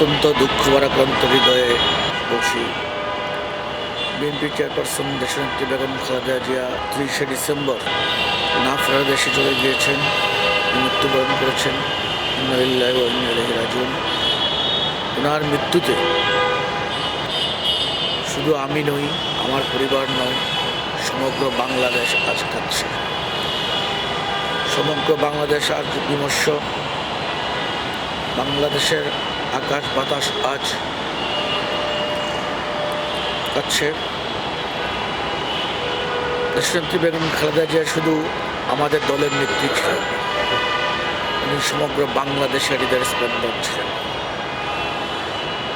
অত্যন্ত দুঃখ ভারাক্রান্ত হৃদয়ে বসি। বিএনপি চেয়ারপারসন দেশনেত্রী বেগম খালেদা জিয়া ত্রিশে ডিসেম্বর না ফেরার দেশে চলে গিয়েছেন। মৃত্যুবরণ করেছেন। ইন্নালিল্লাহি রাজিউন। ওনার মৃত্যুতে শুধু আমি নই, আমার পরিবার নয়, সমগ্র বাংলাদেশ আজ কাঁদছে। সমগ্র বাংলাদেশ আজ বিমর্ষ। বাংলাদেশের আকাশ বাতাস আজ কাচ্ছে দেশনেত্রী বেগম খালেদা জিয়া শুধু আমাদের দলের নেত্রী ছিলেন। উনি সমগ্র বাংলাদেশের হৃদয় স্পন্দন ছিলেন।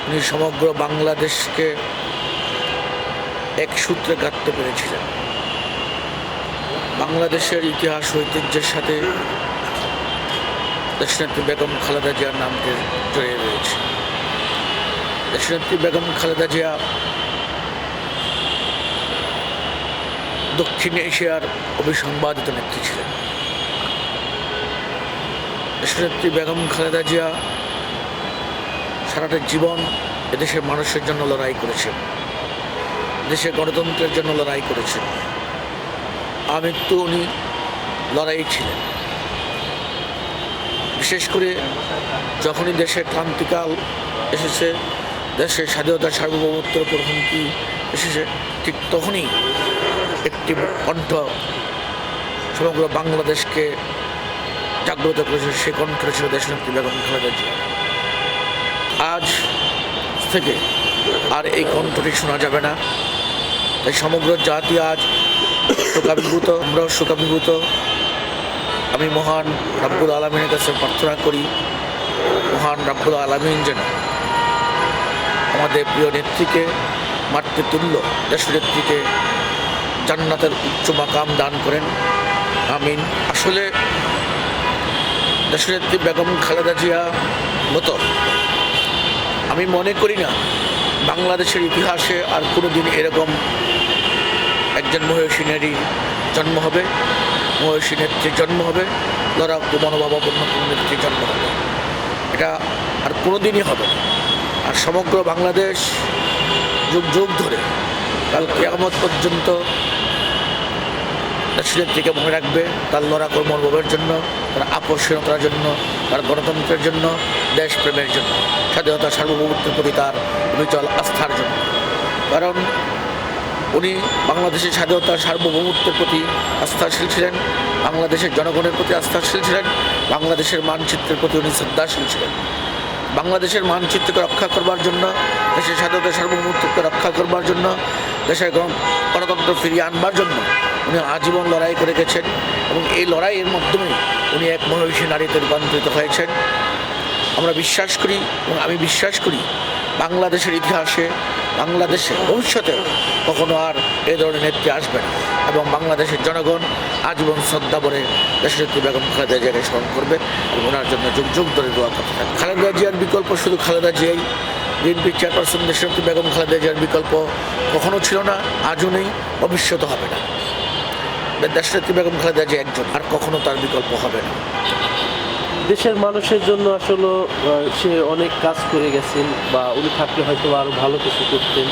উনি সমগ্র বাংলাদেশকে এক সূত্রে গাঁথতে পেরেছিলেন। বাংলাদেশের ইতিহাস ঐতিহ্যের সাথে দেশনেত্রী বেগম খালেদা জিয়ার নামটি জড়িয়ে রয়েছে। দেশনেত্রী বেগম খালেদা জিয়া দক্ষিণ এশিয়ার অবিসংবাদিত নেত্রী ছিলেন। দেশনেত্রী বেগম খালেদা জিয়া সারাটা জীবন এদেশের মানুষের জন্য লড়াই করেছেন, দেশের গণতন্ত্রের জন্য লড়াই করেছেন। আমৃত্যু উনি লড়াই ছিলেন। বিশেষ করে যখনই দেশের ক্রান্তিকাল এসেছে, দেশের স্বাধীনতার সার্বভৌমত্বের উপর এসেছে, ঠিক তখনই একটি কণ্ঠ সমগ্র বাংলাদেশকে জাগ্রত করেছে সে কণ্ঠ ছিল দেশনেত্রী বেগম খালেদা জিয়া। আজ থেকে আর এই কণ্ঠটি শোনা যাবে না। তাই সমগ্র জাতি আজ শোকাভিভূত আমরাও শোকাভিভূত আমি মহান রাব্বুল আলমিনের কাছে প্রার্থনা করি, মহান রাব্বুল আলমিন যেন আমাদের প্রিয় নেত্রীকে, মাতৃতুল্য দেশনেত্রীকে জান্নাতের উচ্চ মাকাম দান করেন। আমিন। আসলে দেশনেত্রী বেগম খালেদা জিয়া মতো আমি মনে করি না বাংলাদেশের ইতিহাসে আর কোনো দিন এরকম একজন মহিষী জন্ম হবে। মহিষী নেত্রীর জন্ম হবে লড়াকু মনোভাবাপন্ন কোনো নেত্রীর জন্ম হবে। এটা আর কোনো দিনই হবে আর সমগ্র বাংলাদেশ যুগ যুগ ধরে কাল কেয়ামত পর্যন্ত নেত্রীকে মনে রাখবে, তার লড়াকু মনোভাবের জন্য, তার আকর্ষণতার জন্য, তার গণতন্ত্রের জন্য, দেশপ্রেমের জন্য, স্বাধীনতা সার্বভৌমত্বের প্রতি তার অবিচল আস্থার জন্য। কারণ উনি বাংলাদেশের স্বাধীনতার সার্বভৌমত্বের প্রতি আস্থাশীল ছিলেন, বাংলাদেশের জনগণের প্রতি আস্থাশীল ছিলেন, বাংলাদেশের মানচিত্রের প্রতি উনি শ্রদ্ধাশীল ছিলেন। বাংলাদেশের মানচিত্রকে রক্ষা করবার জন্য, দেশের স্বাধীনতা সার্বভৌমত্বকে রক্ষা করবার জন্য, দেশের গণতন্ত্র ফিরিয়ে আনবার জন্য উনি আজীবন লড়াই করে গেছেন এবং এই লড়াইয়ের মাধ্যমে উনি এক মহিষী নারীতে রূপান্তরিত হয়েছেন। আমরা বিশ্বাস করি এবং আমি বিশ্বাস করি বাংলাদেশের ইতিহাসে বাংলাদেশে ভবিষ্যতে কখনো আর এ ধরনের নেত্রী আসবে না। এবং বাংলাদেশের জনগণ আজীবন শ্রদ্ধা করে দেশনেত্রী বেগম খালেদা জিয়াকে স্মরণ করবে এবং ওনার জন্য যুগ যুগ ধরে দোয়া করতে খালেদা জিয়ার বিকল্প শুধু খালেদা জিয়াই, বিএনপি চেয়ারপারসন দেশনেত্রী বেগম খালেদা জিয়ার বিকল্প কখনো ছিল না, আজও নেই ভবিষ্যতে হবে না। দেশনেত্রী বেগম খালেদা জিয়া একজন, আর কখনো তার বিকল্প হবে না। দেশের মানুষের জন্য আসলে সে অনেক কাজ করে গেছেন বা উনি থাকলে হয়তো আরও ভালো কিছু করতেন।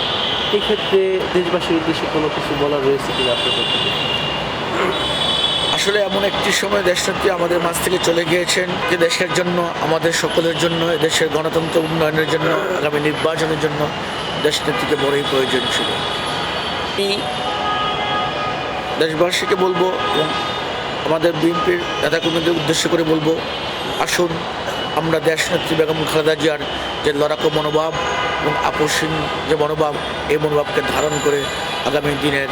এক্ষেত্রে দেশবাসীর উদ্দেশ্যে কোনো কিছু বলার রয়েছে কিনা আপনার আসলে এমন একটি সময় দেশনেত্রী আমাদের মাঝ থেকে চলে গিয়েছেন যে দেশের জন্য, আমাদের সকলের জন্য দেশের গণতন্ত্র উন্নয়নের জন্য, আগামী নির্বাচনের জন্য দেশনেত্রীকে বড়ই প্রয়োজন ছিল। দেশবাসীকে বলব এবং আমাদের বিএনপির নেতাকর্মীদের উদ্দেশ্য করে বলব আসুন, আমরা দেশনেত্রী বেগম খালেদা জিয়ার যে লড়াকু মনোভাব এবং আপসীন যে মনোভাব, এই মনোভাবকে ধারণ করে আগামী দিনের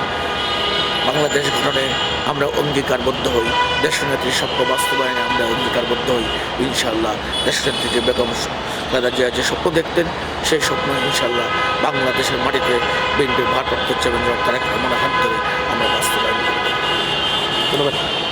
বাংলাদেশ গঠনে আমরা অঙ্গীকারবদ্ধ হই। দেশনেত্রীর স্বপ্ন বাস্তবায়নে আমরা অঙ্গীকারবদ্ধ হই ইনশাল্লাহ দেশনেত্রী যে বেগম খালেদা জিয়া যে স্বপ্ন দেখতেন, সেই স্বপ্ন ইনশাল্লাহ বাংলাদেশের মাটিতে বিএনপির ভারপ্রাপ্ত চেয়ারম্যান তারেক রহমানের হাত ধরে আমরা বাস্তবায়ন করব। ধন্যবাদ।